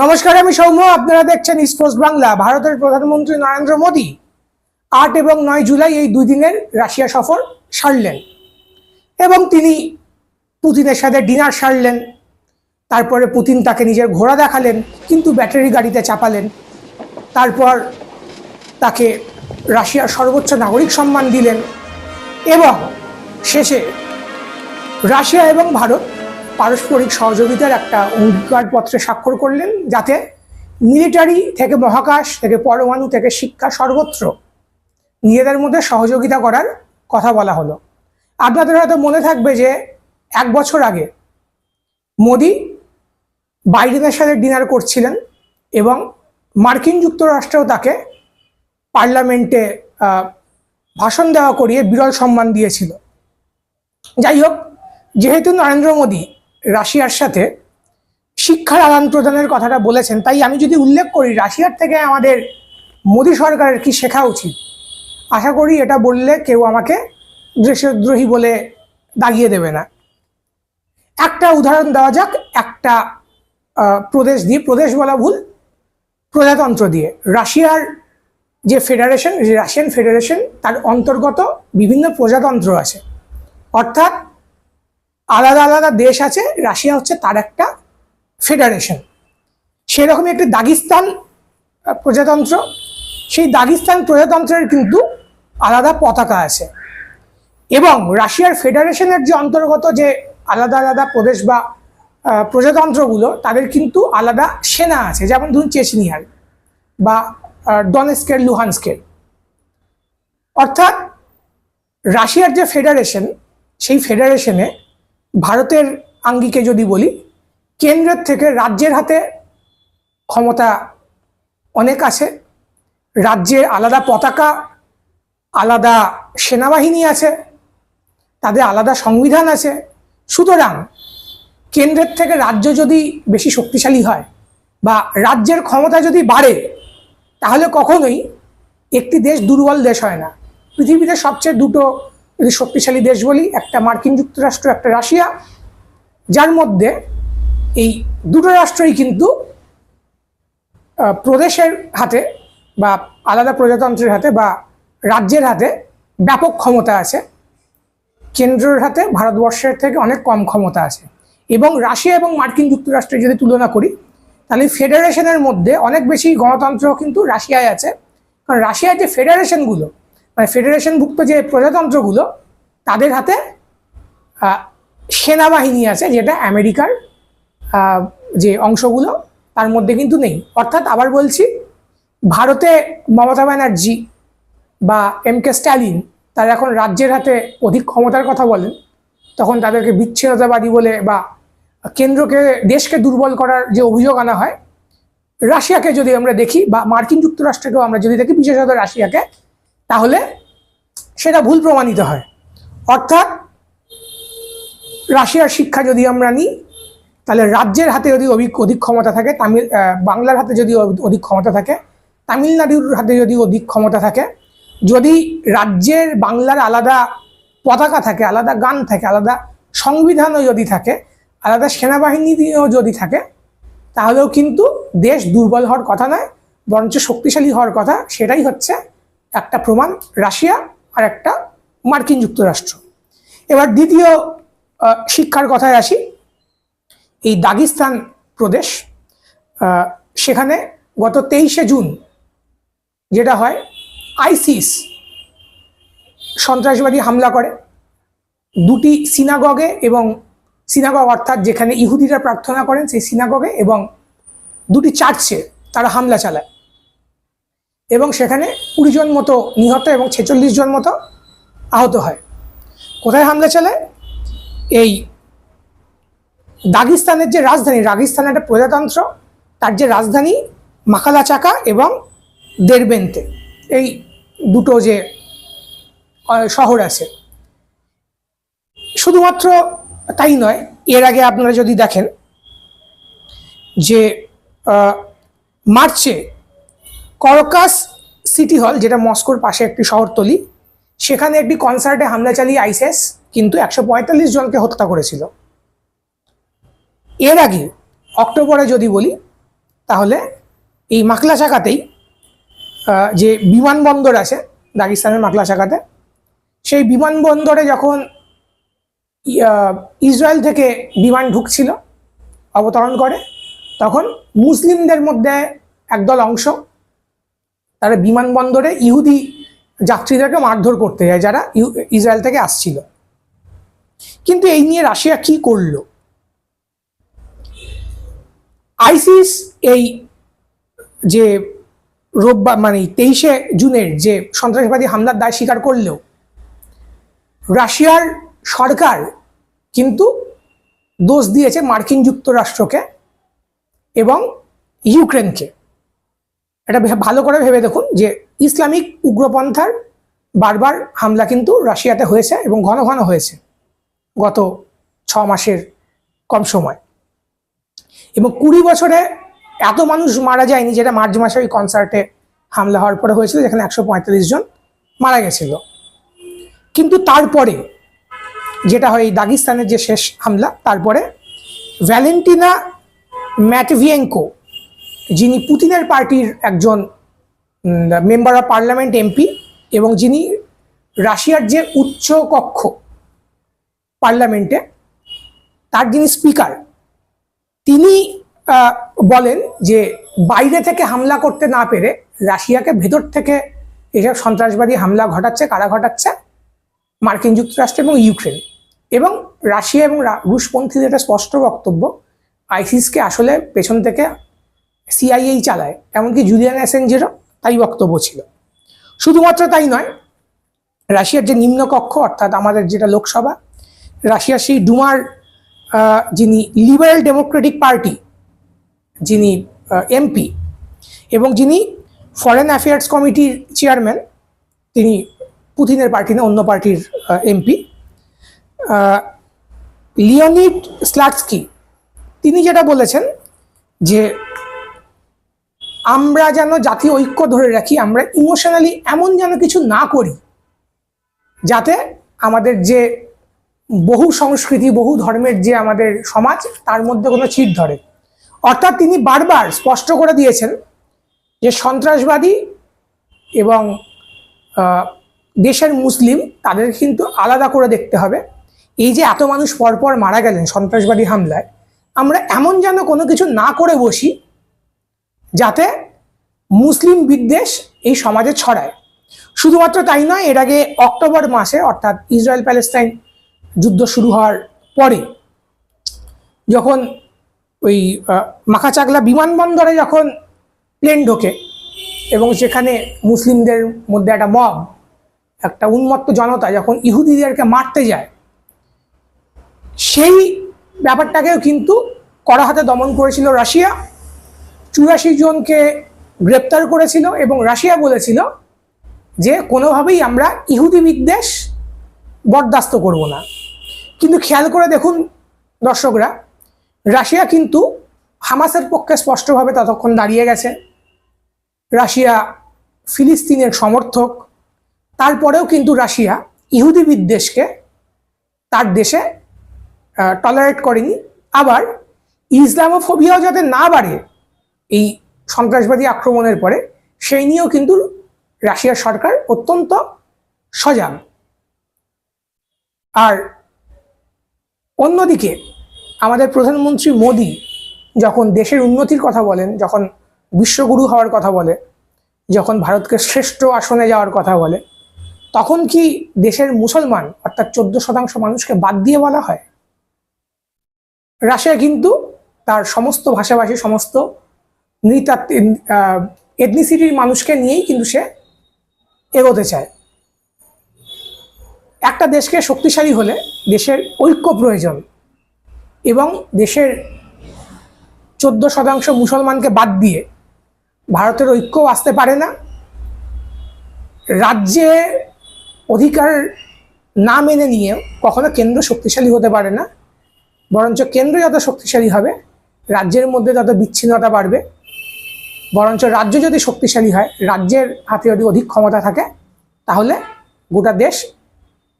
নমস্কার, আমি সৌম্য। আপনারা দেখছেন স্পোর্টস বাংলা ভারতের প্রধানমন্ত্রী নরেন্দ্র মোদী আট এবং নয় জুলাই এই দুই দিনের রাশিয়া সফর সারলেন। এবং তিনি পুতিনের সাথে ডিনার সারলেন। তারপরে পুতিন তাকে নিজের ঘোড়া দেখালেন, কিন্তু ব্যাটারি গাড়িতে চাপালেন। তারপর তাকে রাশিয়ার সর্বোচ্চ নাগরিক সম্মান দিলেন। এবং শেষে রাশিয়া এবং ভারত পারস্পরিক সহযোগিতার একটা অঙ্গীকারপত্রে স্বাক্ষর করলেন যাতে মিলিটারি থেকে মহাকাশ, থেকে পরমাণু, থেকে শিক্ষা সর্বত্র নিজেদের মধ্যে সহযোগিতা করার কথা বলা হলো। আপনাদের হয়তো মনে থাকবে যে এক বছর আগে মোদি বাইডেনের সাথে ডিনার করছিলেন এবং মার্কিন যুক্তরাষ্ট্রও তাকে পার্লামেন্টে ভাষণ দেওয়া করিয়ে বিরল সম্মান দিয়েছিল। যাই হোক, যেহেতু নরেন্দ্র মোদী রাশিয়ার সাথে শিক্ষার আদান প্রদানের কথাটা বলেছেন। তাই আমি যদি উল্লেখ করি, রাশিয়ার থেকে আমাদের মোদী সরকারের কি শেখা উচিত? আশা করি এটা বললে কেউ আমাকে দেশদ্রোহী বলে দাগিয়ে দেবে না। একটা উদাহরণ দেওয়া যাক, একটা প্রদেশ দিয়ে, প্রদেশ বলা ভুল, প্রজাতন্ত্র দিয়ে। রাশিয়ার যে ফেডারেশন রাশিয়ান ফেডারেশন, তার অন্তর্গত বিভিন্ন প্রজাতন্ত্র আছে। অর্থাৎ আলাদা আলাদা দেশ আছে, রাশিয়া হচ্ছে তার একটা ফেডারেশন সেরকমই একটি দাগিস্তান প্রজাতন্ত্র। সেই দাগিস্তান প্রজাতন্ত্রের কিন্তু আলাদা পতাকা আছে। এবং রাশিয়ার ফেডারেশনের যে অন্তর্গত যে আলাদা আলাদা প্রদেশ বা প্রজাতন্ত্রগুলো, তাদের কিন্তু আলাদা সেনা আছে। যেমন ধরুন চেচনিয়ার বা ডনেস্কের, লুহানস্কের। অর্থাৎ রাশিয়ার যে ফেডারেশন সেই ফেডারেশনে ভারতের আঙ্গিকে যদি বলি, কেন্দ্রের থেকে রাজ্যের হাতে ক্ষমতা অনেক আছে। রাজ্যের আলাদা পতাকা, আলাদা সেনাবাহিনী আছে, তাদের আলাদা সংবিধান আছে। সুতরাং কেন্দ্রের থেকে রাজ্য যদি বেশি শক্তিশালী হয় বা রাজ্যের ক্ষমতা যদি বাড়ে, তাহলে কখনোই একটি দেশ দুর্বল দেশ হয় না। পৃথিবীতে সবচেয়ে দুটো যদি শক্তিশালী দেশ বলি, একটা মার্কিন যুক্তরাষ্ট্র, একটা রাশিয়া, যার মধ্যে এই দুটো রাষ্ট্রই কিন্তু প্রদেশের হাতে বা আলাদা প্রজাতন্ত্রের হাতে বা রাজ্যের হাতে ব্যাপক ক্ষমতা আছে। কেন্দ্রের হাতে ভারতবর্ষের থেকে অনেক কম ক্ষমতা আছে। এবং রাশিয়া এবং মার্কিন যুক্তরাষ্ট্রের যদি তুলনা করি, তাহলে ফেডারেশনের মধ্যে অনেক বেশি গণতন্ত্র কিন্তু রাশিয়ায় আছে। কারণ রাশিয়ার যে ফেডারেশনগুলো মানে ফেডারেশনভুক্ত যে প্রজাতন্ত্রগুলো, তাদের হাতে সেনাবাহিনী আছে যেটা আমেরিকার যে অংশগুলো, তার মধ্যে কিন্তু নেই। অর্থাৎ আবার বলছি, ভারতে মমতা ব্যানার্জি বা এম কে স্ট্যালিন, তারা এখন রাজ্যের হাতে অধিক ক্ষমতার কথা বলেন, তখন তাদেরকে বিচ্ছিন্নতাবাদী বলে বা কেন্দ্রকে, দেশকে দুর্বল করার যে অভিযোগ আনা হয়, রাশিয়াকে যদি আমরা দেখি বা মার্কিন যুক্তরাষ্ট্রকেও আমরা যদি দেখি, বিশেষত রাশিয়াকে তাহলে সেটা ভুল প্রমাণিত হয়। অর্থাৎ রাশিয়ার শিক্ষা যদি আমরা নিই, তাহলে রাজ্যের হাতে যদি অধিক ক্ষমতা থাকে, তামিল বাংলার হাতে যদি অধিক ক্ষমতা থাকে, তামিলনাড়ুর হাতে যদি অধিক ক্ষমতা থাকে, যদি রাজ্যের বাংলার আলাদা পতাকা থাকে, আলাদা গান থাকে, আলাদা সংবিধানও যদি থাকে, আলাদা সেনাবাহিনীও যদি থাকে, তাহলেও কিন্তু দেশ দুর্বল হওয়ার কথা নয়, বরঞ্চ শক্তিশালী হওয়ার কথা, সেটাই হচ্ছে একটা প্রমাণ, রাশিয়া আর একটা মার্কিন যুক্তরাষ্ট্র। এবার দ্বিতীয় শিক্ষার কথায় আসি। এই দাগিস্তান প্রদেশ সেখানে গত তেইশে জুন যেটা হয়, আইসিস সন্ত্রাসবাদী হামলা করে। দুটি সিনাগগে এবং সিনাগগ অর্থাৎ যেখানে ইহুদিরা প্রার্থনা করেন সেই সিনাগগে এবং দুটি চার্চে তারা হামলা চালায়। এবং সেখানে কুড়ি জন মতো নিহত এবং ছেচল্লিশ জন মতো আহত হয়। কোথায় হামলা চলে? এই দাগিস্তানের যে রাজধানী, রাগিস্তান একটা প্রজাতন্ত্র, তার যে রাজধানী মাকালা চাকা এবং দেরবেন্তে, এই দুটো যে শহর আছে। শুধুমাত্র তাই নয়, এর আগে আপনারা যদি দেখেন যে মার্চে করকাস সিটি হল, যেটা মস্কোর পাশে একটি শহরতলি, সেখানে একটি কনসার্টে হামলা চালিয়ে আইসিএস কিন্তু একশো পঁয়তাল্লিশ জনকে হত্যা করেছিল। এর আগে অক্টোবরে যদি বলি, তাহলে এই মাকলা শাখাতেই যে বিমানবন্দর আছে দাগিস্তানের মাকলা শাখাতে সেই বিমানবন্দরে যখন ইসরায়েল থেকে বিমান ঢুকছিল, অবতরণ করে, তখন মুসলিমদের মধ্যে একদল অংশ তারা বিমানবন্দরে ইহুদি যাত্রীদেরকে মারধর করতে যায়, যারা ইসরায়েল থেকে আসছিল। কিন্তু এই নিয়ে রাশিয়া কি করল? আইসিস এই যে রোববার মানে তেইশে জুনের যে সন্ত্রাসবাদী হামলার দায় স্বীকার করলেও, রাশিয়ার সরকার কিন্তু দোষ দিয়েছে মার্কিন যুক্তরাষ্ট্রকে এবং ইউক্রেনকে। এটা ভালো করে ভেবে দেখুন যে ইসলামিক উগ্রপন্থার বারবার হামলা কিন্তু রাশিয়াতে হয়েছে এবং ঘন ঘন হয়েছে গত ছ মাসের কম সময়। এবং কুড়ি বছরে এত মানুষ মারা যায়নি যেটা মার্চ মাসে ওই কনসার্টে হামলা হওয়ার পরে হয়েছিল, যেখানে একশো পঁয়তাল্লিশ জন মারা গেছিল। কিন্তু তারপরে যেটা হয় দাগিস্তানের যে শেষ হামলা, তারপরে ভ্যালেন্টিনা ম্যাটভিয়েঙ্কো যিনি পুতিনের পার্টির একজন মেম্বার অফ পার্লামেন্ট এমপি এবং যিনি রাশিয়ার যে উচ্চ কক্ষ পার্লামেন্টে, তার যিনি স্পিকার, তিনি বলেন যে বাইরে থেকে হামলা করতে না পেরে রাশিয়াকে ভেতর থেকে এসব সন্ত্রাসবাদী হামলা ঘটাচ্ছে, কারা ঘটাচ্ছে? মার্কিন যুক্তরাষ্ট্র এবং ইউক্রেন। এবং রাশিয়া এবং রুশপন্থীদের একটা স্পষ্ট বক্তব্য, আইসিসকে আসলে পেছন থেকে সিআইএই চালায়, এমনকি জুলিয়ান অ্যাসেঞ্জেরও তাই বক্তব্য ছিল। শুধুমাত্র তাই নয়, রাশিয়ার যে নিম্নকক্ষ, অর্থাৎ আমাদের যেটা লোকসভা, রাশিয়ার সেই ডুমার যিনি লিবারেল ডেমোক্রেটিক পার্টি যিনি এমপি এবং যিনি ফরেন অ্যাফেয়ার্স কমিটির চেয়ারম্যান তিনি পুতিনের পার্টি না, অন্য পার্টির এমপি লিওনিড স্লাটস্কি তিনি যেটা বলেছেন যে আমরা যেন জাতীয় ঐক্য ধরে রাখি, আমরা ইমোশনালি এমন যেন কিছু না করি, যাতে আমাদের যে বহু সংস্কৃতি, বহু ধর্মের যে আমাদের সমাজ, তার মধ্যে কোনো চিট ধরে। অর্থাৎ তিনি বারবার স্পষ্ট করে দিয়েছেন যে সন্ত্রাসবাদী এবং দেশের মুসলিম, তাদের কিন্তু আলাদা করে দেখতে হবে। এই যে এত মানুষ পরপর মারা গেলেন সন্ত্রাসবাদী হামলায়, আমরা এমন যেন কোনো কিছু না করে বসি যাতে মুসলিম বিদ্বেষ এই সমাজে ছড়ায়। শুধুমাত্র তাই নয়, এর আগে অক্টোবর মাসে, অর্থাৎ ইসরায়েল প্যালেস্তাইন যুদ্ধ শুরু হওয়ার পরে, যখন ওই মাখাচাকলা বিমানবন্দরে যখন প্লেন ঢোকে এবং সেখানে মুসলিমদের মধ্যে একটা মব, একটা উন্মত্ত জনতা যখন ইহুদিদেরকে মারতে যায়, সেই ব্যাপারটাকেও কিন্তু কড়া হাতে দমন করেছিল রাশিয়া। চুরাশি জনকে গ্রেপ্তার করেছিল এবং রাশিয়া বলেছিল যে কোনোভাবেই আমরা ইহুদি বিদ্বেষ বরদাস্ত করব না। কিন্তু খেয়াল করে দেখুন দর্শকরা, রাশিয়া কিন্তু হামাসের পক্ষে স্পষ্টভাবে ততক্ষণ দাঁড়িয়ে গেছে। রাশিয়া ফিলিস্তিনের সমর্থক, তারপরেও কিন্তু রাশিয়া ইহুদি বিদ্বেষকে তার দেশে টলারেট করেনি। আবার ইসলামোফোবিয়াও যাতে না বাড়ে এই সন্ত্রাসবাদী আক্রমণের পরে, সেই নিয়েও কিন্তু রাশিয়ার সরকার অত্যন্ত সজাগ। আর অন্যদিকে আমাদের প্রধানমন্ত্রী মোদি যখন দেশের উন্নতির কথা বলেন, যখন বিশ্বগুরু হওয়ার কথা বলে, যখন ভারতকে শ্রেষ্ঠ আসনে যাওয়ার কথা বলে, তখন কি দেশের মুসলমান, অর্থাৎ চোদ্দ শতাংশ মানুষকে বাদ দিয়ে বলা হয়? রাশিয়া কিন্তু তার সমস্ত ভাষাভাষী, সমস্ত নৃতাত্ত্বিক এথনিসিটির মানুষকে নিয়েই কিন্তু সে এগোতে চায়। একটা দেশকে শক্তিশালী হলে দেশের ঐক্য প্রয়োজন এবং দেশের চোদ্দ শতাংশ মুসলমানকে বাদ দিয়ে ভারতের ঐক্য আসতে পারে না। রাজ্যে অধিকার না মেনে নিয়ে কখনো কেন্দ্র শক্তিশালী হতে পারে না, বরঞ্চ কেন্দ্র যত শক্তিশালী হবে, রাজ্যের মধ্যে তত বিচ্ছিন্নতা বাড়বে। বরঞ্চ রাজ্য যদি শক্তিশালী হয়, রাজ্যের হাতে যদি অধিক ক্ষমতা থাকে, তাহলে গোটা দেশ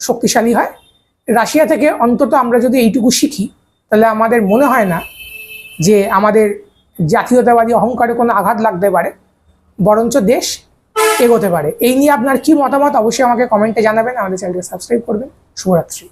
শক্তিশালী হয়। রাশিয়া থেকে অন্তত আমরা যদি এইটুকু শিখি, তাহলে আমাদের মনে হয় না যে আমাদের জাতীয়তাবাদী অহংকারে কোনো আঘাত লাগতে পারে, বরঞ্চ দেশ এগোতে পারে। এই নিয়ে আপনার কি মতামত, অবশ্যই আমাকে কমেন্টে জানাবেন। আমাদের চ্যানেলকে সাবস্ক্রাইব করবেন। শুভরাত্রি।